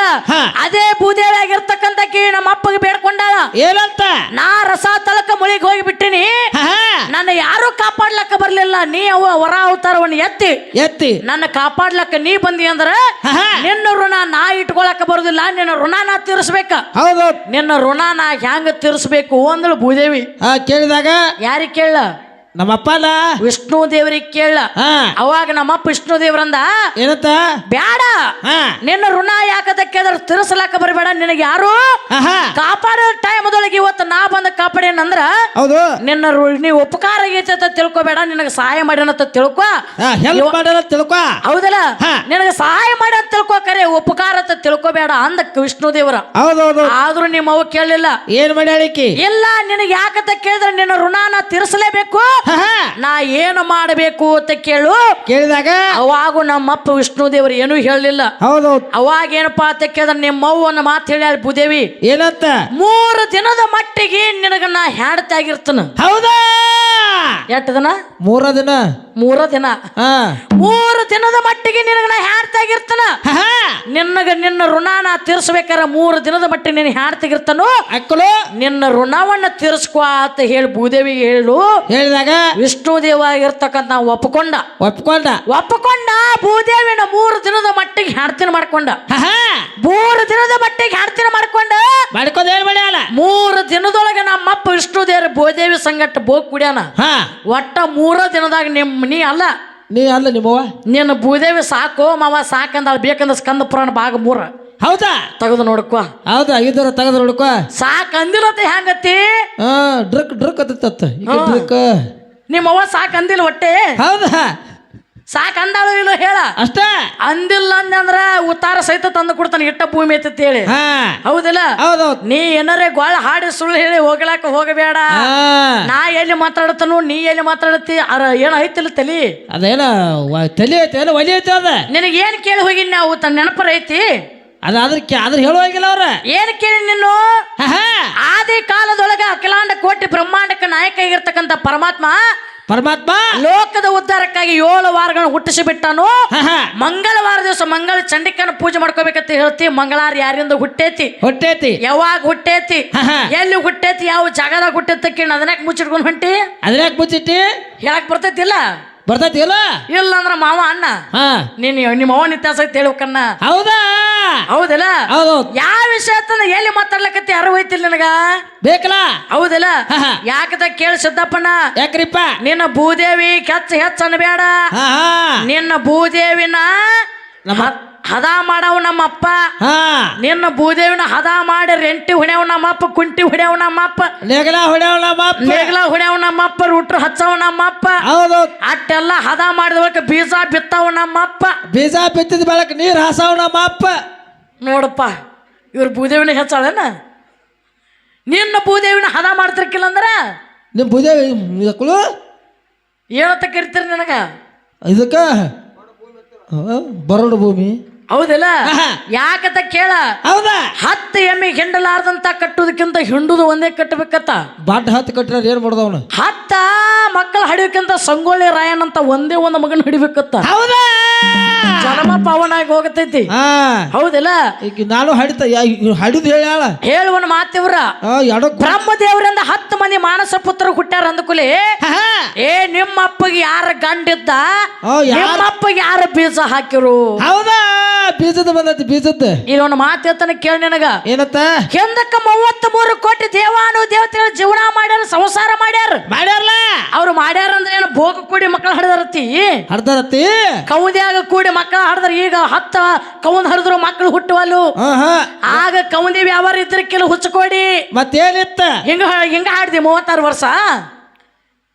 ಅದೇ ಬೂದೇವಿ ಆಗಿರ್ತಕ್ಕಂತಕಿ ನಮ್ಮ ಅಪ್ಪಗೆ ಬೇಡ್ಕೊಂಡಾಳ. ಏನಂತ? ನಾ ರಸ ತಳಕ ಮುಳಿಗೆ ಹೋಗಿ ಬಿಟ್ಟಿನಿ. ಹಾ ಹಾ. ನನ್ನ ಯಾರು ಕಾಪಾಡ್ಲಕ್ಕ ಬರ್ಲಿಲ್ಲ. ನೀ ಅವ ವರ ಅವತಾರವನ್ನು ಎತ್ತಿ. ಎತ್ತಿ. ನನ್ನ ಕಾಪಾಡ್ಲಕ್ಕ ನೀ ಬಂದಿ ಅಂದ್ರ. ನಿನ್ನ ಋಣ ನಾ ಇಟ್ಕೊಳಕ ಬರುದಿಲ್ಲ. ನಿನ್ನ ಋಣ ನಾ ತೀರಿಸ್ಬೇಕ. ಹೌದು. ನಿನ್ನ ಋಣ ನಾ ಹೆಂಗ ತೀರಿಸ್ಬೇಕು ಅಂದಳು ಭೂದೇವಿ ಆ ಕೇಳಿದಾಗ ಯಾರಿಗೆ ಕೇಳ ನಮ್ಮಪ್ಪನ ವಿಷ್ಣು ದೇವರಿಗೆ ಕೇಳ. ಅವಾಗ ನಮ್ಮಪ್ಪ ವಿಷ್ಣು ದೇವ್ರಂದ ಏನಂತ? ಬ್ಯಾಡ. ನಿನ್ನ ಋಣ ಯಾಕದಕ್ಕೆ ಕೇಳಿದ್ರೆ ತಿರ್ಸಲಾಕ ಬರಬೇಡ ನಿನಗೆ ಯಾರು ಕಾಪಾಡ ಟೈಮ್ದೊಳಗೆ ಇವತ್ತು ನಾ ಬಂದ ಕಾಪಾಡೇನಂದ್ರ ಹೌದು. ನಿನ್ನ ನೀ ಉಪಕಾರ ಆಗೈತೆ ಅಂತ ತಿಳ್ಕೊಬೇಡ ನಿನಗೆ ಸಹಾಯ ಮಾಡ್ಯಾನಂತ ತಿಳ್ಕೊ. ತಿಳ್ಕೊ. ಹೌದಲ್ಲ. ನಿನಗೆ ಸಹಾಯ ಮಾಡಿ ಅಂತ ತಿಳ್ಕೊ ಕರೆ ಉಪಕಾರ ಅಂತ ತಿಳ್ಕೊಬೇಡ ಅಂದ ವಿಷ್ಣು ದೇವರ. ಹೌದೌದು ಆದ್ರೂ ನಿಮ್ಮ ಅವ್ ಕೇಳಲಿಲ್ಲ. ಏನ್ ಮಾಡ್ಯಾಳಿಕಿ ಇಲ್ಲ ನಿನಗೆ ಯಾಕಂತ ಕೇಳಿದ್ರೆ ನಿನ್ನ ಋಣನ ತೀರಿಸಲೇಬೇಕು. ನಾ ಏನು ಮಾಡಬೇಕು ಅಂತ ಕೇಳು. ಕೇಳಿದಾಗ ಅವಾಗೂ ನಮ್ಮಪ್ಪ ವಿಷ್ಣು ದೇವರು ಏನೂ ಹೇಳಲಿಲ್ಲ. ಹೌದು. ಅವಾಗ ಏನಪ್ಪಾ ಅಂತ ಕೇಳಿದ್ರೆ ನಿಮ್ಮ ಅವ್ವನ ಮಾತು ಹೇಳಿ ಭೂದೇವಿ ಏನಂತ? ಮೂರು ದಿನದ ಮಟ್ಟಿಗೆ ನಿನಗ ನಾ ಹ್ಯಾಡ್ತಾಗಿರ್ತನ ಹೌದಾ? ಎಷ್ಟು ದಿನ? ಮೂರ ದಿನ. ಮೂರ ದಿನ. ಹಾ. ಮೂರು ದಿನದ ಮಟ್ಟಿಗೆ ನಿನಗ ನಾ ಹ್ಯಾಡ್ತಾಗಿರ್ತನ. ನಿನ್ನಗ ನಿನ್ನ ಋಣ ನಾ ತೀರ್ಸ್ಬೇಕಾರ ಮೂರು ದಿನದ ಮಟ್ಟಿಗೆ ನೀನು ಹ್ಯಾಡ್ತಿಗಿರ್ತಾನು ಅಕ್ಕಳು. ನಿನ್ನ ಋಣವನ್ನ ತೀರ್ಸ್ಕೋ ಅಂತ ಹೇಳಿ ಭೂದೇವಿಗೆ ಹೇಳು. ಹೇಳಿದಾಗ ವಿಷ್ಣು ದೇವ ಇರ್ತಕ್ಕಂತ ನಾವು ಒಪ್ಕೊಂಡ. ಒಪ್ಕೊಂಡ. ಒಪ್ಕೊಂಡ ಭೂದೇವಿನ ಮೂರು ದಿನದ ಮಟ್ಟಿಗೆ ಹೆಣ್ತಿನ ಮಾಡ್ಕೊಂಡ. ಮೂರು ದಿನದ ಮಟ್ಟಿಗೆ ಹೆಣ್ತಿನ ಮಾಡ್ಕೊಂಡ. ಮಾಡ್ಕೊಂಡ್ ಏನ್ ಮಾಡ್ಯಾಳ ಮೂರು ದಿನದೊಳಗೆ ನಮ್ಮಪ್ಪ ವಿಷ್ಣು ದೇವ್ರ ಭೂದೇವಿ ಸಂಗಟ ಬೋಗ್ ಕುಡ್ಯಾನ. ಹಾ. ಒಟ್ಟ ಮೂರ ದಿನದಾಗ ನಿಮ್ಮ ನೀ ಅಲ್ಲ. ನೀ ಅಲ್ಲ ನಿಮ್ಮವ್ವ? ನಿನ್ನ ಭೂದೇವಿ ಸಾಕು ಮಾವ ಸಾಕಂದ ಬೇಕಂದ ಸ್ಕಂದ ಪುರಾಣ ಭಾಗ ಮೂರ. ಹೌದಾ? ತೆಗೆದು ನೋಡ್ಕೊ. ಹೌದಾ? ಇದರ ತೆಗೆದು ನೋಡ್ಕೊ. ಸಾಕು ಅಂದಿರತ್ತೆ ಹೆಂಗತಿ? ಹಾ ಡ್ರಕ್ ಡ್ರಕ್ ಅತ್ತ ಡ್ರಕ್. ನಿಮ್ಮವ್ವ ಸಾಕ್ ಅಂದಿಲ್ಲ ಹೊಟ್ಟೆ. ಹೌದಾ? ಸಾಕ್ ಅಂದಾಳು ಇಲ್ಲ ಹೇಳ. ಅಷ್ಟೇ? ಅಂದಿಲ್ಲ ಅಂದ್ರ ಉತ್ತಾರ ಸಹಿತ ತಂದು ಕೊಡ್ತಾನೆ ಇಟ್ಟ ಭೂಮಿ ಐತೆ ಹೇಳಿ. ಹೌದಿಲ್ಲ? ಹೌದೌದು. ನೀ ಏನಾರ ಗೋಳ ಹಾಡಿ ಸುಳ್ಳು ಹೇಳಿ ಹೋಗ್ಲಾಕ ಹೋಗಬೇಡ. ನಾ ಎಲ್ಲಿ ಮಾತಾಡತನು ನೀ ಎಲ್ಲಿ ಮಾತಾಡತಿ? ಅರ ಏನ ಐತಿಲ್ಲ ತಲಿ. ಅದೇನ ತಲಿ ಐತೆ ಒಲಿ ಐತೆ ಅದ. ನಿನಗೆ ಏನ್ ಕೇಳಿ ಹೋಗಿ ನಾವು? ತನ್ನ ನೆನಪರ ಐತಿ ಅದ ಅದ್ರ ಹೇಳುವಾಗಿಲ್ಲ ಅವ್ರ. ಏನ್ ಕೇಳಿ ನೀನು ಆದಿ ಕಾಲದೊಳಗ ಅಖಿಲಾಂಡ ಕೋಟಿ ಬ್ರಹ್ಮಾಂಡಕ್ಕೆ ನಾಯಕ ಆಗಿರ್ತಕ್ಕಂಥ ಪರಮಾತ್ಮ ಪರಮಾತ್ಮ? ಲೋಕದ ಉದ್ಧಾರಕ್ಕಾಗಿ ಏಳು ವಾರಗಳನ್ನು ಹುಟ್ಟಿಸಿ ಬಿಟ್ಟಾನು ಮಂಗಳವಾರ ದಿವಸ ಮಂಗಳ ಚಂಡಿಕನ ಪೂಜೆ ಮಾಡ್ಕೋಬೇಕಂತ ಹೇಳ್ತಿ ಮಂಗಳಾರ ಯಾರಿಂದ ಹುಟ್ಟೇತಿ? ಹುಟ್ಟೈತಿ. ಯಾವಾಗ ಹುಟ್ಟೇತಿ. ಎಲ್ಲಿ ಹುಟ್ಟೇತಿ? ಯಾವ ಜಾಗದಾಗ ಹುಟ್ಟೇತಕ್ಕಿ ಅದನ್ಯಾಕ ಮುಚ್ಚಿಟ್ಕೊಂಡು ಹೊಂಟಿ? ಅದ್ರಾಗ ಮುಚ್ಚಿಟ್ಟಿ? ಹೇಳಕ್ ಬರ್ತೈತಿಲ್ಲ? ಬರ್ತೈತಿ ಇಲ್ಲ ಇಲ್ಲ ಅಂದ್ರ ಮಾವ ಅಣ್ಣ ಹಾ. ನೀನ್ ನಿಮ್ಮ ಅವನ ಇತಿಹಾಸ ಐತಿ ಹೇಳ್ಬೇಕನ್ನ ಹೌದಾ? ಹೌದಿಲ್ಲ? ಹೌದು. ಯಾವ ವಿಷಯ ಅಂತ ಎಲ್ಲಿ ಮಾತಾಡ್ಲಕತ್ತಿ ಯಾರು ಹೋಯ್ತಿಲ್ಲ ನಿನಗ? ಬೇಕಲ್ಲ? ಹೌದಲ್ಲ. ಯಾಕದ ಕೇಳಿ ಸಿದ್ದಪ್ಪಣ್ಣ? ಯಾಕ್ರಿಪ್ಪ? ನಿನ್ನ ಭೂದೇವಿ ಕೆಚ್ಚ ಹೆಚ್ಚ ಅನ್ಬೇಡ ನಿನ್ನ ಭೂದೇವಿನ ನಮ್ಮ- ಹದ ಮಾಡವ್ ನಮ್ಮಪ್ಪ. ಹಾ. ನಿನ್ನ ಭೂದೇವಿನ ಹದ ಮಾಡಿ ರೆಂಟಿ ಹೊಡ್ಯಾವ್ ನಮ್ಮಪ್ಪ ಕುಂಟಿ ಹೊಡ್ಯಾವ್ ನಮ್ಮಪ್ಪ. ನೆಗಲ ಹೊಡ್ಯಾವ ನಮ್ಮಪ್ಪ. ನೇಗ್ಲ ನಮ್ಮಪ್ಪ ರೂಟ್ರು ಹಚ್ಚವ್ ನಮ್ಮಪ್ಪ. ಹೌದು. ಅಟ್ಟೆಲ್ಲ ಹದ ಮಾಡಿದ ಬಳಿಕ ಬೀಜ ಬಿತ್ತವ್ ನಮ್ಮಪ್ಪ. ಬೀಜ ಬಿತ್ತಿದ ಬೆಳಕ್ ನೀರ್ ಹಾಸವ ನಮ್ಮಪ್ಪ. ನೋಡಪ್ಪ ಇವ್ರ ಭೂದೇವಿನ ಹೆಚ್ಚಾಳೇನ? ನಿನ್ನ ಭೂದೇವಿನ ಹದ ಮಾಡ್ತಿರ್ಕಿಲ್ಲ ಅಂದ್ರ? ನಿಮ್ ಭೂದೇವಿ ಇದಕ್ಕಳು ಏನಂತ ಕರಿತೀರಿ ನನಗ. ಇದಕ್ಕ ಬರಡು ಭೂಮಿ. ಹೌದಿಲ್ಲ? ಯಾಕತ ಕೇಳ? ಹೌದಾ? ಹತ್ತು ಎಮ್ಮೆ ಹಿಂಡಲಾರ್ದಂತ ಕಟ್ಟುದಕ್ಕಿಂತ ಹಿಂಡುದು ಒಂದೇ ಕಟ್ಟಬೇಕತ್ತ? ಬಾಟ್ ಹತ್ತು ಕಟ್ಟಿರ ಏನ್ ಮಾಡ್ದವನು ಹತ್ತ ಮಕ್ಕಳು ಹಡಿಬೇಕಂತ ಸಂಗೊಳ್ಳಿ ರಾಯನ್ ಅಂತ ಒಂದೇ ಒಂದು ಮಗನ ಹಿಡಿಬೇಕತ್ತ? ಹೌದಾ? ಜನ್ಮ ಪಾವನಾಗಿ ಹೋಗತೈತಿ. ಹೌದಿಲ್ಲ? ಈಗ ನಾನು ಹಡಿತ ಹಡಿದು ಹೇಳ ಹೇಳುವ ಮಾತಿವ್ರ ಬ್ರಹ್ಮ ದೇವರಿಂದ ಬ್ರಹ್ಮದೇವರಿಂದ ಹತ್ತು ಮಂದಿ ಮಾನಸ ಪುತ್ರ ಹುಟ್ಟ್ಯಾರ ಅಂದಕುಲಿ ಏ ನಿಮ್ಮ ಅಪ್ಪಗೆ ಯಾರ ಗಂಡಿದ್ದ? ನಿಮ್ಮ ಅಪ್ಪಗೆ ಯಾರ ಬೀಜ ಹಾಕಿರು? ಹೌದಾ? ಬೀಜದ ಬಂದೈತಿ ಬೀಜದ ಇದೊಂದು ಮಾತು ಹೇಳ್ತಾನೆ ಕೇಳಿ ನಿನಗ. ಏನತ್ತ? ಹಿಂದಕ್ಕ ಮೂವತ್ತ್ ಮೂರು ಕೋಟಿ ದೇವಾನು ದೇವತೆ ಜೀವನ ಮಾಡ್ಯಾರ ಸಂಸಾರ ಮಾಡ್ಯಾರ. ಮಾಡ್ಯಾರಲ್ಲ? ಅವ್ರು ಮಾಡ್ಯಾರ ಅಂದ್ರೆ ಏನು ಭೋಗ ಕೂಡಿ ಮಕ್ಕಳು ಹಡ್ದರತ್ತಿ ಹಡ್ದಾರತ್ತಿ ಕೌದ್ಯಾಗ ಕೂಡಿ ಮಕ್ಕಳು ಹಡದ್ರ ಈಗ ಹತ್ತ ಕೌಂದ್ ಹರಿದ್ರು ಮಕ್ಕಳು ಹುಟ್ಟುವಲ್ಲು. ಆಗ ಕೌಂದಿ ವ್ಯಾಪಾರ ಇದ್ರ ಕೆಲ ಹುಚ್ಚಕೋಡಿ. ಮತ್ತೇನಿತ್ತ? ಹಿಂಗ ಹಿಂಗ ಹಾಡ್ದಿ ಮೂವತ್ತಾರು ವರ್ಷ.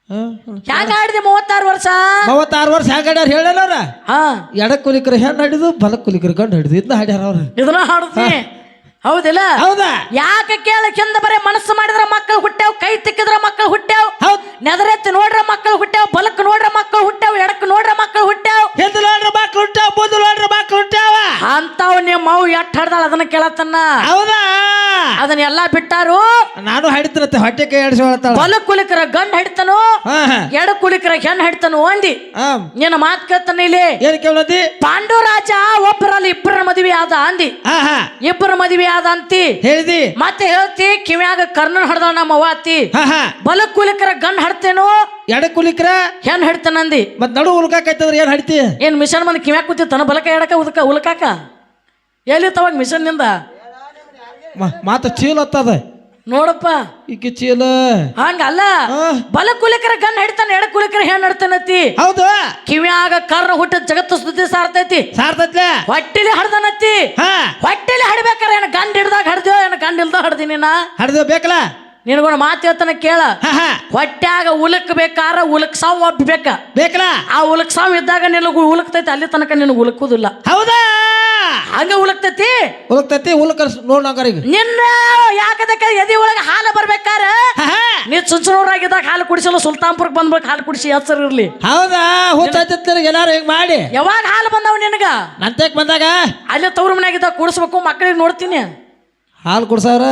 ಹೆಂಗ ಹಾಡ್ದಿ ಮೂವತ್ತಾರು ವರ್ಷ? ಮೂವತ್ತಾರು ವರ್ಷ ಯಾಕೆ ಹೇಳಲ್ಲ ಹಾ. ಎಡ ಕುಲಿಕರ ಹೆಣ್ಣು ಹಿಡಿದು ಬಲ ಕುಲಿಕರ ಗಂಡು ಹಿಡಿದು ಇದನ್ನ ಹಾಡ್ಯಾರ ಅವ್ರ. ಇದನ್ನ ಹಾಡುದ್ನಿ. ಹೌದಿಲ್ಲ? ಹೌದಾ? ಯಾಕೆ ಕೇಳ ಚಂದ ಬರೀ ಮನಸ್ಸು ಮಾಡಿದ್ರ ಮಕ್ಕಳು ಹುಟ್ಟೆವು ಕೈ ತಿಕ್ಕಿದ್ರ ಮಕ್ಕಳು ಹುಟ್ಟ್ಯಾವ ಹೌದ್. ನೆದರೆತ್ತಿ ನೋಡ್ರ ಮಕ್ಕಳು ಹುಟ್ಟ್ಯಾವ್ ಬಲಕ್ ನೋಡ್ರ ಮಕ್ಕಳು ಹುಟ್ಟ್ಯಾವ ಎಡಕ್ ನೋಡ್ರ ಮಕ್ಕಳು ಹುಟ್ಟ್ಯಾವ್. ಹಿಂದ್ ನೋಡ್ರ ಮಕ್ಕಳು ಹುಟ್ಟಾವ ಮುಂದೆ ನೋಡ್ರ ಮಕ್ಕಳು ಹುಟ್ಟ್ಯಾವ. ಅಂತಾವ್ ನಿಮ್ಮ ಅವು ಎಟ್ ಹಡ್ದಾಳ ಅದನ್ನ ಕೇಳತ್ತನ್ನ? ಹೌದಾ? ಅದನ್ನೆಲ್ಲ ಬಿಟ್ಟಾರು. ನಾನು ಹಾಡಿದ್ರತ್ತೆ ಹೊಟ್ಟೆ ಕೈ ಆಡಿಸ್ಕೊಳತ್ತಾಳ ಬಲ ಕುಲಿಕರ ಗಂಡ್ ಹಿಡ್ತಾನು ಎಡ ಕುಲಿಕರ ಹೆಣ್ಣು ಹಿಡ್ತಾನು ಅಂದಿ. ನಿನ್ನ ಮಾತ್ ಕೇಳ್ತಾನೆ ಇಲ್ಲಿ. ಏನ್ ಕೇಳತಿ ಪಾಂಡು ರಾಜ ಒಬ್ಬರಲ್ಲಿ ಇಬ್ಬರ ಮದುವೆ ಆದ ಅಂದಿ. ಇಬ್ಬರ ಮದುವೆ ಆದ ಅಂತಿ. ಹೇಳಿದಿ? ಮತ್ತೆ ಹೇಳ್ತಿ ಕಿವ್ಯಾಗ ಕರ್ಣನ್ ಹಡ್ದಾಳ ನಮ್ಮ ಅವ್ವ ಅತ್ತಿ. ಬಲ ಕುಲಿಕರ ಗಂಡ್ ಹಡ್ತೇನು? ಎಡ ಕುಲಿಕ್ರ? ಹೆಣ್ ಹಿಡ್ತಾನಂದಿ ಮತ್ ನಡು ಉಲ್ಕಾಕೈತಂದ್ರ ಏನ್ ಹಡಿತಿ? ಏನ್ ಮಿಷನ್ ಮಂದಿ ಕಿವ್ಯಾಗ ತನ್ನ ಬಲಕ ಎಡಕ ಉದಕ ಉಲ್ಕಾಕ? ಎಲ್ಲಿ ತವಾಗ ಮಿಷನ್ನಿಂದ ಮಾತ ಚೀಲ ಹತ್ತದ. ನೋಡಪ್ಪ. ಈಕಿ ಚೀಲ. ಹಂಗಲ್ಲ. ಬಲ ಕುಲಿಕರ ಗನ್ ಹಿಡ್ತಾನೆ ಎಡ ಕುಲಿಕರ ಹೆಣ್ಣು ಹಿಡ್ತಾನತಿ ಹೌದು. ಕಿವಿಯಾಗ ಕರ್ನ ಹುಟ್ಟದ ಜಗತ್ತು ಸುದ್ದಿ ಸಾರ್ತೈತಿ. ಸಾರ್ತೈತಿ. ಹೊಟ್ಟಿಲಿ ಹಡ್ದನತಿ ಹಾ. ಹೊಟ್ಟಿಲಿ ಹಡ್ಬೇಕಾರ ಏನ ಗಂಡ ಹಿಡ್ದಾಗ ಹಡ್ದ್ಯೋ ಏನ ಗಂಡ ಇಲ್ದ ಹಡ್ದಿ ನೀನ? ಹಡ್ದ ಬೇಕಲ್ಲ? ನಿನಗೊಂದು ಮಾತು ಹೇಳ್ತಾನೆ ಕೇಳ. ಹಾ ಹಾ. ಹೊಟ್ಯಾಗ ಉಲಕ್ ಬೇಕಾರ ಉಲಕ್ ಸಾವು ಒಬ್ಬಬೇಕ ಬೇಕಲ್ಲ? ಆ ಉಲಕ್ ಸಾವು ಇದ್ದಾಗ ನಿನಗೆ ಉಲಕ್ತೈತಿ ಅಲ್ಲಿ ತನಕ ನಿನಗೆ ಉಲಕುದಿಲ್ಲ. ಹೌದಾ? ಹಂಗ ಉಳಕ್ತತಿ? ಉಳಕ್ತತಿ ಉಲಕ ನೋಡ್ನಂಗಾರ ಈಗ ನಿನ್ನ ಯಾಕದಕ್ಕ ಎದಿ ಒಳಗೆ ಹಾಲು ಬರ್ಬೇಕಾರ. ನೀ ಚುಂಚನೂರಾಗಿದ್ದಾಗ ಹಾಲು ಕುಡಿಸಲು ಸುಲ್ತಾನ್ಪುರಕ್ಕೆ ಬಂದ್ಬೇಕು ಹಾಲು ಕುಡಿಸಿ ಹೆಸರು ಇರ್ಲಿ. ಹೌದಾ? ಹುಚ್ಚಾತಿತ್ತು ಎಲ್ಲಾರು ಹಿಂಗ್ ಮಾಡಿ. ಯಾವಾಗ ಹಾಲು ಬಂದವ ನಿನಗ? ನಂತಕ್ ಬಂದಾಗ? ಅಲ್ಲೇ ತವ್ರ ಮನೆಯಾಗಿದ್ದಾಗ ಕುಡಿಸ್ಬೇಕು ಮಕ್ಕಳಿಗೆ ನೋಡ್ತೀನಿ. ಹಾಲು ಕುಡ್ಸವ್ರ?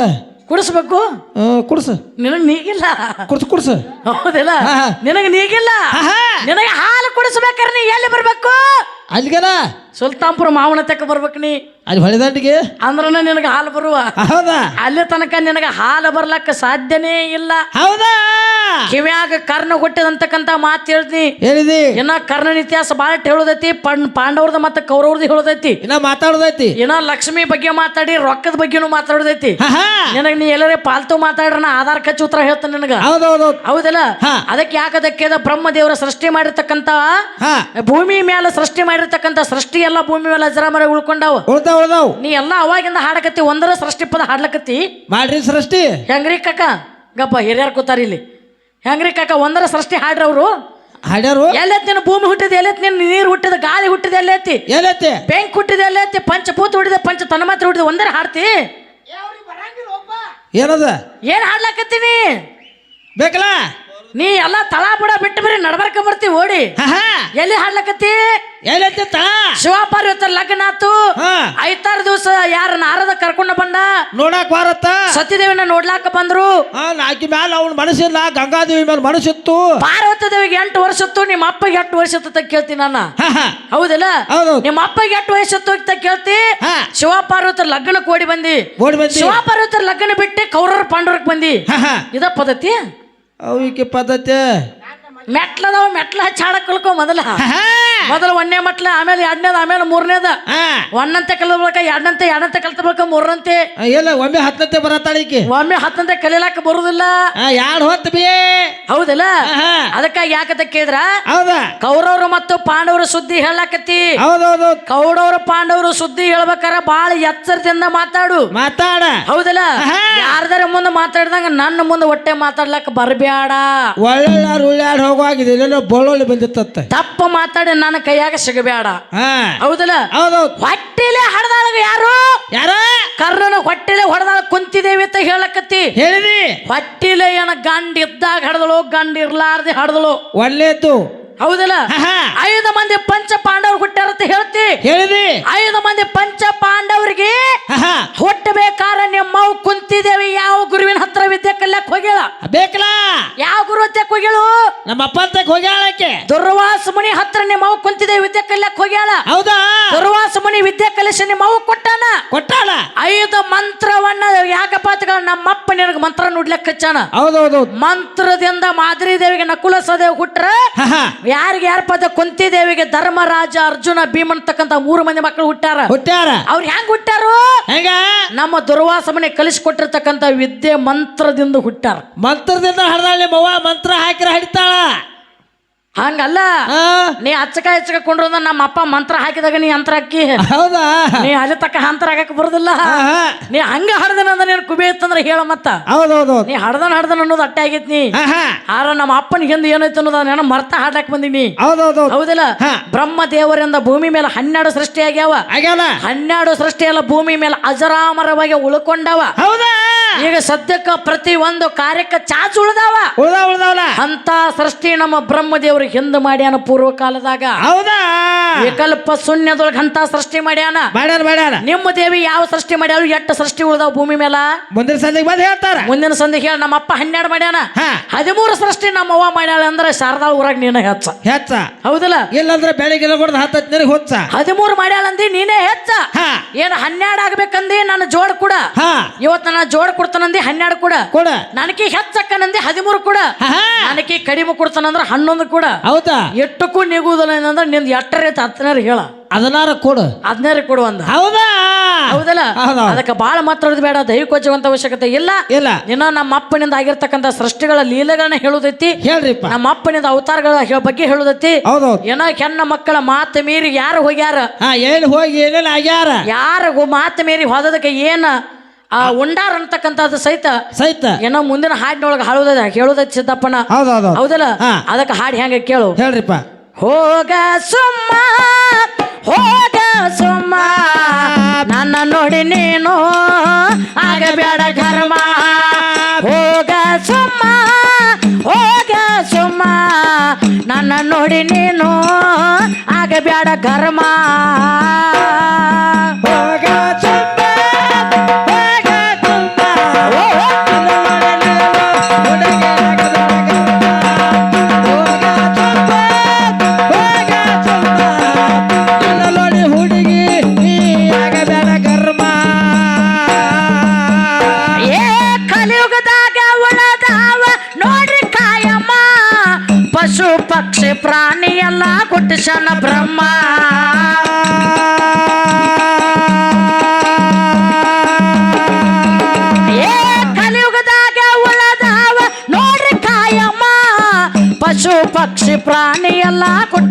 ಕುಡಿಸ್ಬೇಕು? ಹ್ಮ್ ನಿನಗೆ ನಿನಗ್ ನೀಗಿಲ್ಲ? ಕುಡ್ಸು ಕುಡ್ಸು. ಹೌದಿಲ್ಲ? ನಿನಗೆ. ನೀಗಿಲ್ಲ. ನಿನಗೆ ಹಾಲು ಕುಡಿಸ್ಬೇಕಾರೆ ನೀ ಎಲ್ಲಿ ಬರ್ಬೇಕು? ಅಲ್ಲಿಗನ? ಸುಲ್ತಾನ್ಪುರ ಮಾವನ ತೆಕ್ಕ ಬರ್ಬೇಕು ನೀ. ಅಲ್ಲಿ ಹೊಳೆದಂಡಿಗೆ ಅಂದ್ರನ ನಿನಗೆ ಹಾಲು ಬರುವ. ಹೌದಾ? ಅಲ್ಲಿ ತನಕ ನಿನಗೆ ಹಾಲು ಬರ್ಲಕ್ಕ ಸಾಧ್ಯನೇ ಇಲ್ಲ. ಹೌದಾ? ಕಿವ್ಯಾಗ ಕರ್ಣ ಹುಟ್ಟಿದಂತಕ್ಕಂತ ಮಾತು ಹೇಳ್ತೀನಿ ಹೇಳಿದಿ ಇನ್ನ ಕರ್ಣನ ಇತಿಹಾಸ ಬಾಳ ಹೇಳುದೈತಿ ಪಂಡ್ ಪಾಂಡವ್ರದ ಮತ್ತೆ ಕೌರವ್ರದ ಹೇಳುದೈತಿ. ಇನ್ನ ಮಾತಾಡುದೈತಿ. ಇನ್ನ ಲಕ್ಷ್ಮಿ ಬಗ್ಗೆ ಮಾತಾಡಿ ರೊಕ್ಕದ ಬಗ್ಗೆನೂ ಮಾತಾಡುದೈತಿ. ನಿನಗೆ ನೀ ಎಲ್ಲರೇ ಪಾಲ್ತು ಮಾತಾಡ್ರ ನಾ ಆಧಾರ್ ಕಚ್ಚಿ ಉತ್ತರ ಹೇಳ್ತಾನೆ ನಿನಗ. ಹೌದಲ್ಲ? ಹೌದಲ್ಲ ಯಾಕೆ ಅದಕ್ಕೆ ಬ್ರಹ್ಮ ದೇವರ ಸೃಷ್ಟಿ ಮಾಡಿರ್ತಕ್ಕಂತ ಭೂಮಿ ಮೇಲೆ ಸೃಷ್ಟಿ ಮಾಡಿರ್ತಕ್ಕಂತ ಸೃಷ್ಟಿ ಎಲ್ಲ ಭೂಮಿ ಮೇಲೆ ಅಜರಾಮರ ಉಳ್ಕೊಂಡಾವ. ನೀ ಎಲ್ಲ ಅವಾಗಿಂದ ಹಾಡಕತ್ತಿ ಒಂದರ ಸೃಷ್ಟಿ ಪದ ಹಾಡ್ಲಕತ್ತಿ. ಮಾಡ್ರಿ ಸೃಷ್ಟಿ. ಹೆಂಗ್ರಿ ಕಕ್ಕ? ಗಪ್ಪ ಹಿರಿಯರ್ ಕೂತಾರ ಇಲ್ಲಿ. ಹೆಂಗ್ರಿ ಕಾಕ ಒಂದರ ಸೃಷ್ಟಿ ಹಾಡ್ರವ್ರು ಹಾಡ್ಯಾರು? ಎಲ್ಲೆತ್ ನಿನ್ನ ಭೂಮಿ ಹುಟ್ಟಿದ ಎಲ್ಲೆತ್ ನಿನ್ನ ನೀರು ಹುಟ್ಟಿದ ಗಾಳಿ ಹುಟ್ಟಿದ ಎಲ್ಲೆತ್ತಿ ಎಲ್ಲೈತಿ? ಬೆಂಕಿ ಹುಟ್ಟಿದ ಎಲ್ಲೆತ್ತಿ ಪಂಚಭೂತ ಹುಟ್ಟಿದ ಪಂಚ ತನ್ಮಾತ್ರ ಹುಟ್ಟಿದ ಒಂದರ ಹಾಡ್ತಿ? ಏನದ? ಏನ್ ಹಾಡ್ಲಾಕತ್ತೀನಿ ಬೇಕಲ್ಲ? ನೀ ಎಲ್ಲ ತಳ ಬಿಡ ಬಿಟ್ಟು ಬರೀ ನಡ್ಬರ್ಕ ಓಡಿ? ಹಾ ಹಾ. ಎಲ್ಲಿ ಹಾಡ್ಲಕತ್ತಿ? ಶಿವಪಾರ್ವತ ತಳ ಶಿವ ಪಾರ್ವತಿ ಲಗ್ನ ಆತು. ಐತಾರು ದಿವಸ ಯಾರ ನಾರದ ಕರ್ಕೊಂಡ ಬಂದ? ನೋಡಕ್ ಬಾರತ್ತ ಸತ್ಯದೇವಿನ ನೋಡ್ಲಾಕ ಬಂದ್ರು. ಆಕಿ ಮ್ಯಾಲ ಅವ್ನ ಮನಸ್ಸಿಲ್ಲ ಗಂಗಾದೇವಿ ಮೇಲೆ ಮನಸ್ಸಿತ್ತು. ಪಾರ್ವತ ದೇವಿಗೆ ಎಂಟು ವರ್ಷ ಇತ್ತು ನಿಮ್ಮ ಅಪ್ಪಗೆ ಎಂಟು ವರ್ಷ ಇತ್ತು ಅಂತ ಕೇಳ್ತೀನಿ ನಾನು. ಹೌದಿಲ್ಲ? ನಿಮ್ಮ ಅಪ್ಪಗೆ ಎಷ್ಟು ವಯಸ್ಸಿತ್ತು ಅಂತ ಕೇಳ್ತಿ? ಶಿವಪಾರ್ವತ ಲಗ್ನಕ್ಕೆ ಓಡಿ ಬಂದಿ. ಓಡಿ ಬಂದಿ. ಶಿವ ಪಾರ್ವತಿ ಲಗ್ನ ಬಿಟ್ಟು ಕೌರರ ಪಾಂಡವರಕ್ಕೆ ಬಂದಿ. ಇದ ಪದ್ಧತಿ? ಅವಿಕೆ ಪದ್ಧತಿ? ಮೆಟ್ಲದವ ಮೆಟ್ಲ ಹಚ್ಚಾಡಕ್ ಕಲ್ಕೊ ಮೊದಲ. ಮೊದಲು ಒಂದನೇ ಮಟ್ಲ ಆಮೇಲೆ ಎರಡನೇದ ಆಮೇಲೆ ಮೂರನೇದ. ಒಂದಂತೆ ಕಲಿಬೇಕ ಎರಡಂತೆ ಎರಡಂತೆ ಕಲ್ತ ಬಳಿಕ ಮೂರರಂತೆ. ಆ, ಇಲ್ಲ ಒಮ್ಮೆ ಹತ್ತಂತೆ ಬರತ್ತಾಳ ಈಕಿ ಒಮ್ಮೆ ಹತ್ತಂತೆ ಕಲಿಲಾಕ ಬರುದಿಲ್ಲ. ಯಾಡ್ ಹೊತ್ತು ಬಿ? ಹೌದಿಲ್ಲ. ಅದಕ್ಕಾಗಿ ಯಾಕಂತ ಕೇಳಿದ್ರ? ಹೌದಾ? ಕೌರವರು ಮತ್ತು ಪಾಂಡವರ ಸುದ್ದಿ ಹೇಳಾಕತ್ತಿ ಹೌದೌದು. ಕೌರವರು ಪಾಂಡವರು ಸುದ್ದಿ ಹೇಳ್ಬೇಕಾರ ಬಾಳ ಎಚ್ಚರದಿಂದ ಮಾತಾಡು. ಮಾತಾಡ. ಹೌದಲ್ಲ. ಯಾರ್ದಾರ ಮುಂದೆ ಮಾತಾಡ್ದಂಗ ನನ್ನ ಮುಂದೆ ಹೊಟ್ಟೆ ಮಾತಾಡ್ಲಕ್ಕ ಬರಬೇಡ ಒಳ್ಳೆ ಉಳ್ಳಾಡ್ ಇಲ್ಲೆಲ್ಲೋ ಬಂದಿತ್ತ ತಪ್ಪು ತಪ್ಪ ಮಾತಾಡಿ ನನ್ನ ಕೈಯಾಗ ಸಿಗಬೇಡ. ಹೌದಲ್ಲ? ಹೌದು ಹೊಟ್ಟಿಲೆ ಹಡ್ದಾಳಗ ಯಾರು? ಯಾರ? ಕರ್ಣನ ಹೊಟ್ಟೆಲೆ ಹೊಡೆದಾಳ ಕುಂತಿದೇವಿ ಅಂತ ಹೇಳಕತ್ತಿ. ಹೇಳಿದಿ. ಹೊಟ್ಟಿಲೆ ಏನ ಗಂಡ ಇದ್ದಾಗ ಹಡದಳು ಗಂಡ ಇರ್ಲಾರ್ದೆ ಹಡದಳು. ಒಳ್ಳೇದು ಹೌದಲ್ಲ. ಐದು ಮಂದಿ ಪಂಚ ಪಾಂಡವರು ಹುಟ್ಟಾರ ಅಂತ ಹೇಳ್ತಿ? ಹೇಳಿದಿ. ಐದು ಮಂದಿ ಪಂಚ ಪಾಂಡವರಿಗೆ. ಹುಟ್ಟಬೇಕಾರ ನಿಮ್ಮವು ಕುಂತಿದೇವಿ ಯಾವ ಗುರುವಿನ ಹತ್ರ ವಿದ್ಯೆ ಕಲ್ಯಾಕ್ ಹೋಗ್ಯಾಳ ಬೇಕಲ್ಲ. ಯಾವ ಗುರು ಹತ್ಯಕ್ ಹೋಗ್ಯಾಳು? ನಮ್ಮ ಅಪ್ಪ ಹತ್ಯಕ್ ಹೋಗ್ಯಾಳಕ್ಕೆ ದುರ್ವಾಸ ಮುನಿ ಹತ್ರ ನಿಮ್ಮವ್ ಕುಂತಿದೇವಿ ವಿದ್ಯೆ ಕಲ್ಯಾಕ್ ಹೋಗ್ಯಾಳ? ಹೌದಾ? ದುರ್ವಾಸ ಮುನಿ ವಿದ್ಯೆ ಕಲಿಸಿ ನಿಮ್ಮವ್ ಕೊಟ್ಟಾನ? ಕೊಟ್ಟಾಳ. ಐದು ಮಂತ್ರವನ್ನ ಯಾಕಪಾತಗಳ ನಮ್ಮಪ್ಪ ನಿನಗೆ ಮಂತ್ರ ನುಡ್ಲಕ್ ಹಚ್ಚಾನ? ಹೌದೌದು. ಮಂತ್ರದಿಂದ ಮಾದರಿ ದೇವಿಗೆ ನಕುಲ ಸದೇವ್ ಹುಟ್ರ. ಯಾರಿಗೆ ಯಾರ ಪದ ಕುಂತಿ ದೇವಿಗೆ ಧರ್ಮರಾಜ ಅರ್ಜುನ ಭೀಮ್ ಅಂತಕ್ಕಂತ ಮೂರು ಮಂದಿ ಮಕ್ಕಳು ಹುಟ್ಟಾರ ಹುಟ್ಟಾರ ಅವ್ರು ಹೆಂಗ್ ಹುಟ್ಟಾರು ಹೆಂಗ? ನಮ್ಮ ದುರ್ವಾಸಮನೆ ಕಲಿಸ್ಕೊಟ್ಟಿರ್ತಕ್ಕಂಥ ವಿದ್ಯೆ ಮಂತ್ರದಿಂದ ಹುಟ್ಟಾರ ಮಂತ್ರದಿಂದ ಹರಿದಾಳೆ ಮವ್ವ ಮಂತ್ರ ಹಾಕಿರ ಹಡಿತಾಳ. ಹಂಗಲ್ಲ. ನೀ ಅಚ್ಚಕ ಹೆಚ್ಚಕ ಕೊಂಡ್ರ ನಮ್ಮ ಅಪ್ಪ ಮಂತ್ರ ಹಾಕಿದಾಗ ನೀ ಅಂತರ ಅಕ್ಕಿ. ಹೌದಾ? ನೀ ಅಲ್ಲಿ ತಕ್ಕ ಅಂತರ ಹಾಕಕ್ ಬರುದಿಲ್ಲ. ನೀ ಹಂಗ ಹಡ್ದನ ಅಂದ್ರೆ ನೀನ್ ಕುಬೆ ಇತ್ತಂದ್ರೆ ಹೇಳ ಮತ್ತ. ಹೌದೌದು ನೀ ಹಡ್ದನ್ ಹಡ್ದನ್ ಅನ್ನೋದು ಅಟ್ಟೆ ಆಗೈತಿ ನೀ. ಆರ ನಮ್ಮ ಅಪ್ಪನ ಹಿಂದೆ ಏನೈತೆ ಅನ್ನೋದು ನಾನು ಮರ್ತ ಹಾಡಕ್ ಬಂದೀನಿ ಹೌದೌದು ಹೌದಿಲ್ಲ. ಬ್ರಹ್ಮ ದೇವರಿಂದ ಭೂಮಿ ಮೇಲೆ ಹನ್ನೆರಡು ಸೃಷ್ಟಿ ಆಗ್ಯಾವ. ಹನ್ನೆರಡು ಸೃಷ್ಟಿ ಎಲ್ಲ ಭೂಮಿ ಮೇಲೆ ಅಜರಾಮರವಾಗಿ ಉಳ್ಕೊಂಡವ. ಈಗ ಸದ್ಯಕ್ಕ ಪ್ರತಿ ಒಂದು ಕಾರ್ಯಕ್ಕೆ ಚಾಚು ಉಳ್ದಾವ. ಉಳ್ದ ಉಳ್ದಾವಲ್ಲ? ಅಂತ ಸೃಷ್ಟಿ ನಮ್ಮ ಬ್ರಹ್ಮದೇವ್ರಿಗೆ ಹಿಂದೆ ಮಾಡ್ಯಾನ ಪೂರ್ವ ಕಾಲದಾಗ. ಹೌದಾ? ವಿಕಲ್ಪ ಶೂನ್ಯದೊಳಗೆ ಅಂತ ಸೃಷ್ಟಿ ಮಾಡ್ಯಾನ. ಮಾಡ್ಯಾರ ಮಾಡ್ಯಾರ ನಿಮ್ಮ ದೇವಿ ಯಾವ ಸೃಷ್ಟಿ ಮಾಡ್ಯಾಳು? ಎಷ್ಟು ಸೃಷ್ಟಿ ಉಳ್ದಾವ ಭೂಮಿ ಮೇಲ ಮುಂದಿನ ಸಂದಿಗೆ ಬಂದು ಹೇಳ್ತಾರ. ಮುಂದಿನ ಸಂದಿಗೆ ಹೇಳ ನಮ್ಮ ಅಪ್ಪ ಹನ್ನೆರಡು ಮಾಡ್ಯಾನ. ಹದಿಮೂರು ಸೃಷ್ಟಿ ನಮ್ಮ ಅವ್ವ ಮಾಡ್ಯಾಳ ಅಂದ್ರೆ ಶಾರದಾ ಊರಾಗ ನೀನ ಹೆಚ್ಚ. ಹೆಚ್ಚ. ಹೌದಲ್ಲ? ಇಲ್ಲಂದ್ರೆ ಬೆಳಿಗ್ಗೆ ಕೊಡ್ದು ಹತ್ತತ್ತು ನೀರಿಗೆ ಹೊಚ್ಚ. ಹದಿಮೂರು ಮಾಡ್ಯಾಳಂದಿ ನೀನೇ ಹೆಚ್ಚ. ಏನ್ ಹನ್ನೆರಡು ಆಗ್ಬೇಕಂದಿ ನನ್ನ ಜೋಡ್ ಕೂಡ. ಇವತ್ತು ನನ್ನ ಜೋಡ್ ಕೊಡ್ತಾನಂದಿ ಹನ್ನೆರಡು ಕೂಡ. ಕೂಡ. ನನಗೆ ಹೆಚ್ಚಕ್ಕನಂದಿ ಹದಿಮೂರು ಕೂಡ. ನನಗೆ ಕಡಿಮೆ ಕೊಡ್ತಾನಂದ್ರ ಹನ್ನೊಂದು ಕೂಡ. ಹೌದಾ? ಎಷ್ಟಕ್ಕೂ ನಿಗುವುದಿಲ್ಲ ಏನಂದ್ರೆ ನಿಂದು ಎಟ್ಟರೆ ಹತ್ತನೇರು ಹೇಳ. ಹದಿನಾರು ಕೊಡು. ಹದಿನಾರು ಕೊಡು ಅಂದ. ಹೌದಾ? ಹೌದಲ್ಲ. ಅದಕ್ಕೆ ಬಾಳ ಮಾತಾಡೋದು ಬೇಡ ದೈವಿಕ ಕೊಚ್ಚುವಂತ ಅವಶ್ಯಕತೆ ಇಲ್ಲ. ಇಲ್ಲ. ಇನ್ನ ನಮ್ಮ ಅಪ್ಪನಿಂದ ಆಗಿರ್ತಕ್ಕಂಥ ಸೃಷ್ಟಿಗಳ ಲೀಲೆಗಳನ್ನ ಹೇಳುದೈತಿ. ಹೇಳ್ರಿಪ್ಪ. ನಮ್ಮ ಅಪ್ಪನಿಂದ ಅವತಾರಗಳ ಬಗ್ಗೆ ಹೇಳುದೈತಿ. ಏನೋ ಹೆಣ್ಣ ಮಕ್ಕಳ ಮಾತು ಮೀರಿ ಯಾರು ಹೋಗ್ಯಾರ? ಎಲ್ಲಿ ಹೋಗಿ ಏನೇನು ಆಗ್ಯಾರ? ಯಾರ ಮಾತು ಮೀರಿ ಹೋದದಕ್ಕೆ ಏನ ಆ ಉಂಡಾರ ಅಂತಕ್ಕಂಥದ್ದು ಸಹಿತ ಸಹಿತ. ಏನೋ ಮುಂದಿನ ಹಾಡಿನೊಳಗೆ ಹಾಳುದ ಕೇಳುದ ಚಿತ್ತಪ್ಪನ ಹೌದು ಹೌದಲ್ಲ? ಹಾ. ಅದಕ್ಕೆ ಹಾಡು ಹೆಂಗೆ ಕೇಳು. ಹೇಳ್ರಿಪ್ಪ. ಹೋಗ ಸುಮ್ಮ ಹೋಗ ಸುಮ್ಮ. ನನ್ನ ನೋಡಿ ನೀನು ಆಗಬೇಡ ಕರ್ಮ ಹೋಗ ಸುಮ್ಮ ಹೋಗ ಸುಮ್ಮ. ನನ್ನ ನೋಡಿ ನೀನು ಆಗಬೇಡ ಕರ್ಮ ಹೋಗ ಚುಮ್ಮ,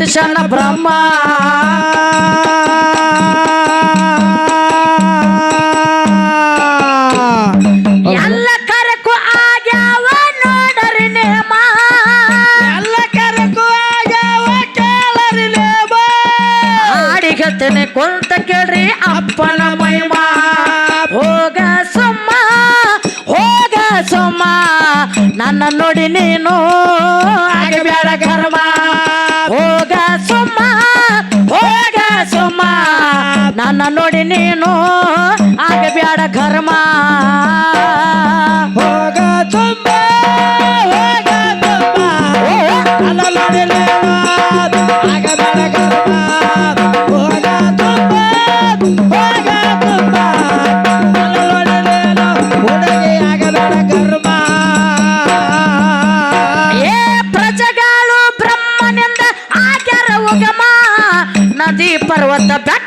ಹುಟ್ಟಿಸನ ಬ್ರಹ್ಮ. ಎಲ್ಲ ಕರಕು ಆಗ್ಯಾವ ನೋಡರಿ ನೇಮ. ಎಲ್ಲ ಕರಕು ಆಗ್ಯಾವ ಕೇಳರಿ ನೇಮ. ಹಾಡಿಗತನೆ ಕುಂತ ಕೇಳ್ರಿ ಅಪ್ಪನ ಮಹಿಮ. ಹೋಗ ಸುಮ್ಮ ಹೋಗ ಸುಮ್ಮ. ನನ್ನ ನೋಡಿ ನೀನು ಆಗಬೇಡ ಕರ್ಮ. ನನ್ನ ನೋಡಿ ನೀನು ಆಗಬ್ಯಾಡ ಘರ್ಮ ಹೋಗ ತುಂಬ ಹೋಗ ತುಂಬ. ನನ್ನ ನೋಡಿ